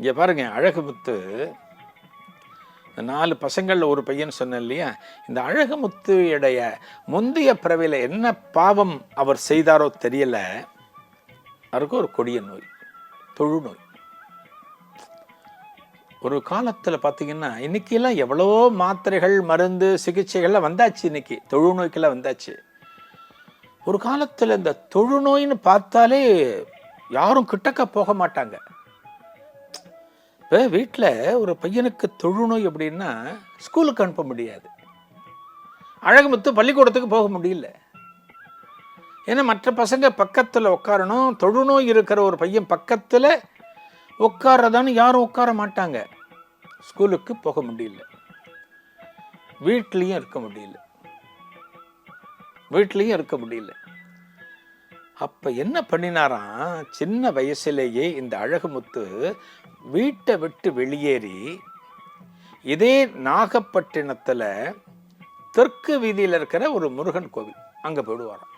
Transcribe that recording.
இங்கே பாருங்க அழகுமுத்து. நாலு பசங்களில் ஒரு பையன் சொன்னேன் இல்லையா? இந்த அழகுமுத்துடைய முந்தைய பிறவியில் என்ன பாவம் அவர் செய்தாரோ தெரியல. அவருக்கு ஒரு கொடிய நோய் தொழுநோய். ஒரு காலத்தில் பார்த்தீங்கன்னா இன்னைக்கெல்லாம் எவ்வளோ மாத்திரைகள் மருந்து சிகிச்சைகள்லாம் வந்தாச்சு இன்னைக்கு. தொழுநோய்க்கெல்லாம் வந்தாச்சு. ஒரு காலத்தில் இந்த தொழுநோயின்னு பார்த்தாலே யாரும் கிட்டக்க போக மாட்டாங்க. இப்போ வீட்டில் ஒரு பையனுக்கு தொழுநோய் அப்படின்னா ஸ்கூலுக்கு அனுப்ப முடியாது. அழகுமுத்து பள்ளிக்கூடத்துக்கு போக முடியல. ஏன்னா மற்ற பசங்க பக்கத்தில் உட்காரணும் தொழுநோய் இருக்கிற ஒரு பையன் பக்கத்தில் உட்காரதான்னு யாரும் உட்கார மாட்டாங்க. ஸ்கூலுக்கு போக முடியல. வீட்லேயும் இருக்க முடியல. வீட்லேயும் இருக்க முடியல. அப்போ என்ன பண்ணினாராம்? சின்ன வயசுலேயே இந்த அழகுமுத்து வீட்டை விட்டு வெளியேறி இதே நாகப்பட்டினத்தில் தெற்கு வீதியில் இருக்கிற ஒரு முருகன் கோவில் அங்கே போயிடுவாராம்.